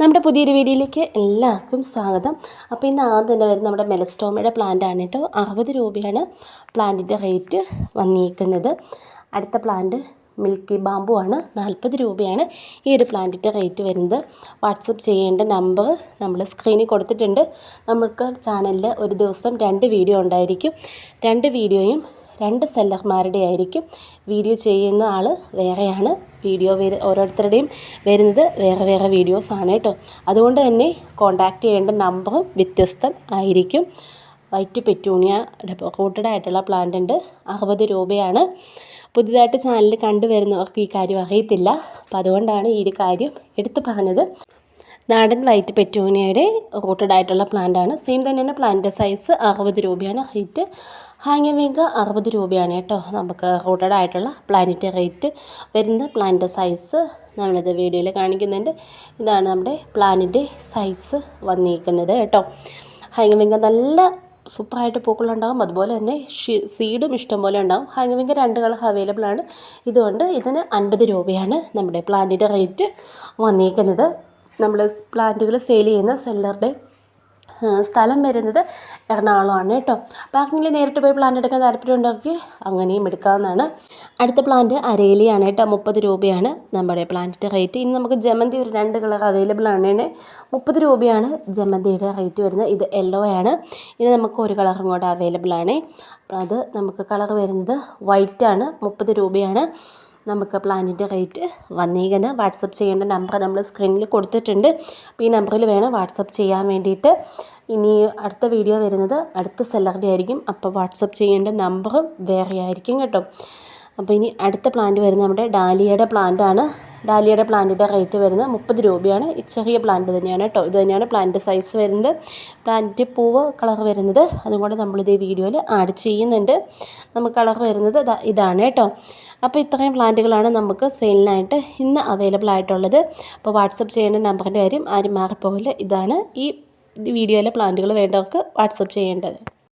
നമ്മുടെ പുതിയൊരു വീഡിയോയിലേക്ക് എല്ലാവർക്കും സ്വാഗതം. അപ്പോൾ ഇന്ന് ആദ്യം തന്നെ വരുന്ന നമ്മുടെ മെലസ്റ്റോമയുടെ പ്ലാന്റ് ആണ് കേട്ടോ. അറുപത് രൂപയാണ് പ്ലാന്റിന്റെ റേറ്റ് വന്നിരിക്കുന്നത്. അടുത്ത പ്ലാന്റ് മിൽക്കി ബാമ്പു ആണ്. നാൽപ്പത് രൂപയാണ് ഈ ഒരു പ്ലാന്റിന്റെ റേറ്റ് വരുന്നത്. വാട്സപ്പ് ചെയ്യേണ്ട നമ്പർ നമ്മൾ സ്ക്രീനിൽ കൊടുത്തിട്ടുണ്ട്. നമുക്ക് ചാനലിൽ ഒരു ദിവസം രണ്ട് വീഡിയോ ഉണ്ടായിരിക്കും. രണ്ട് വീഡിയോയും രണ്ട് സെല്ലർമാരുടെ ആയിരിക്കും. വീഡിയോ ചെയ്യുന്ന ആൾ വേറെയാണ്. വീഡിയോ വര ഓരോരുത്തരുടെയും വരുന്നത് വേറെ വേറെ വീഡിയോസാണ് കേട്ടോ. അതുകൊണ്ട് തന്നെ കോണ്ടാക്ട് ചെയ്യേണ്ട നമ്പറും വ്യത്യസ്തം ആയിരിക്കും. വൈറ്റ് പെറ്റൂണിയ റൂട്ടഡ് ആയിട്ടുള്ള പ്ലാന്റ് ഉണ്ട്. അറുപത് രൂപയാണ്. പുതിയതായിട്ട് ചാനലിൽ കണ്ടുവരുന്നവർക്ക് ഈ കാര്യം അറിയത്തില്ല. അപ്പോൾ അതുകൊണ്ടാണ് ഈ ഒരു കാര്യം എടുത്തു പറഞ്ഞത്. നാടൻ വൈറ്റ് പെറ്റൂണിയയുടെ റൂട്ടഡ് ആയിട്ടുള്ള പ്ലാന്റ് ആണ്. സെയിം തന്നെയാണ് പ്ലാന്റിന്റെ സൈസ് അറുപത് രൂപയാണ് ഹൈറ്റ് ഹാങ്ങിങ് വിങ്ക അറുപത് രൂപയാണ് കേട്ടോ. നമുക്ക് റൂട്ടഡ് ആയിട്ടുള്ള പ്ലാന്റിന്റെ റേറ്റ് വരുന്ന പ്ലാന്റിന്റെ സൈസ് നമ്മളിത് വീഡിയോയിൽ കാണിക്കുന്നുണ്ട്. ഇതാണ് നമ്മുടെ പ്ലാനിന്റെ സൈസ് വന്നിരിക്കുന്നത് കേട്ടോ. ഹാങ്ങിങ് വിങ്ക നല്ല സൂപ്പറായിട്ട് പൂക്കളുണ്ടാകും അതുപോലെ തന്നെ സീഡും ഇഷ്ടംപോലെ ഉണ്ടാകും ഹാങ്ങിങ് വിങ്ക രണ്ട് കളർ അവൈലബിൾ ആണ്. ഇതുകൊണ്ട് ഇതിന് അൻപത് രൂപയാണ് നമ്മുടെ പ്ലാന്റിന്റെ റേറ്റ് വന്നിരിക്കുന്നത്. നമ്മൾ പ്ലാന്റുകൾ സെയിൽ ചെയ്യുന്ന സെല്ലറുടെ സ്ഥലം വരുന്നത് എറണാകുളമാണ് കേട്ടോ. അപ്പോൾ ആർക്കെങ്കിലും നേരിട്ട് പോയി പ്ലാന്റ് എടുക്കാൻ താല്പര്യം ഉണ്ടാക്കി അങ്ങനെയും എടുക്കാവുന്നതാണ്. അടുത്ത പ്ലാന്റ് അരേലിയാണ് കേട്ടോ മുപ്പത് രൂപയാണ് നമ്മുടെ പ്ലാന്റിന്റെ റേറ്റ് ഇനി നമുക്ക് ജമന്തി ഒരു രണ്ട് കളർ അവൈലബിൾ ആണ്. മുപ്പത് രൂപയാണ് ജമന്തിയുടെ റേറ്റ് വരുന്നത്. ഇത് യെല്ലോ ആണ്. ഇനി നമുക്ക് ഒരു കളറും കൂടെ അവൈലബിൾ ആണ്. അത് നമുക്ക് കളർ വരുന്നത് വൈറ്റാണ് മുപ്പത് രൂപയാണ്. നമുക്ക് പ്ലാന്റിന്റെ റേറ്റ് വന്നേക്കുന്നത് വാട്സപ്പ് ചെയ്യേണ്ട നമ്പർ നമ്മൾ സ്ക്രീനിൽ കൊടുത്തിട്ടുണ്ട്. അപ്പോൾ ഈ നമ്പറിൽ വേണം വാട്സപ്പ് ചെയ്യാൻ വേണ്ടിയിട്ട്. ഇനി അടുത്ത വീഡിയോ വരുന്നത് അടുത്ത സെല്ലറുടെ ആയിരിക്കും. അപ്പോൾ വാട്സപ്പ് ചെയ്യേണ്ട നമ്പറും വേറെ ആയിരിക്കും കേട്ടോ. അപ്പോൾ ഇനി അടുത്ത പ്ലാന്റ് വരുന്നത് നമ്മുടെ ഡാലിയയുടെ പ്ലാന്റ് ആണ്. ഡാലിയയുടെ പ്ലാന്റിന്റെ റേറ്റ് വരുന്നത് മുപ്പത് രൂപയാണ്. ഈ ചെറിയ പ്ലാന്റ് തന്നെയാണ് കേട്ടോ. ഇത് തന്നെയാണ് പ്ലാന്റ് സൈസ് വരുന്നത്. പ്ലാന്റ് പൂവ് കളർ വരുന്നത്. അതുകൊണ്ട് നമ്മളിത് ഈ വീഡിയോയിൽ ആഡ് ചെയ്യുന്നുണ്ട്. നമുക്ക് കളർ വരുന്നത് ഇതാണ് കേട്ടോ. അപ്പോൾ ഇത്രയും പ്ലാന്റുകളാണ് നമുക്ക് സെയിലിനായിട്ട് ഇന്ന് അവൈലബിൾ ആയിട്ടുള്ളത്. അപ്പോൾ വാട്സപ്പ് ചെയ്യേണ്ട നമ്പറിന്റെ കാര്യം ആരും മാറിപ്പോകില്ല. ഇതാണ് ഈ വീഡിയോയിലെ പ്ലാന്റുകൾ വേണ്ടവർക്ക് വാട്സപ്പ് ചെയ്യേണ്ടത്.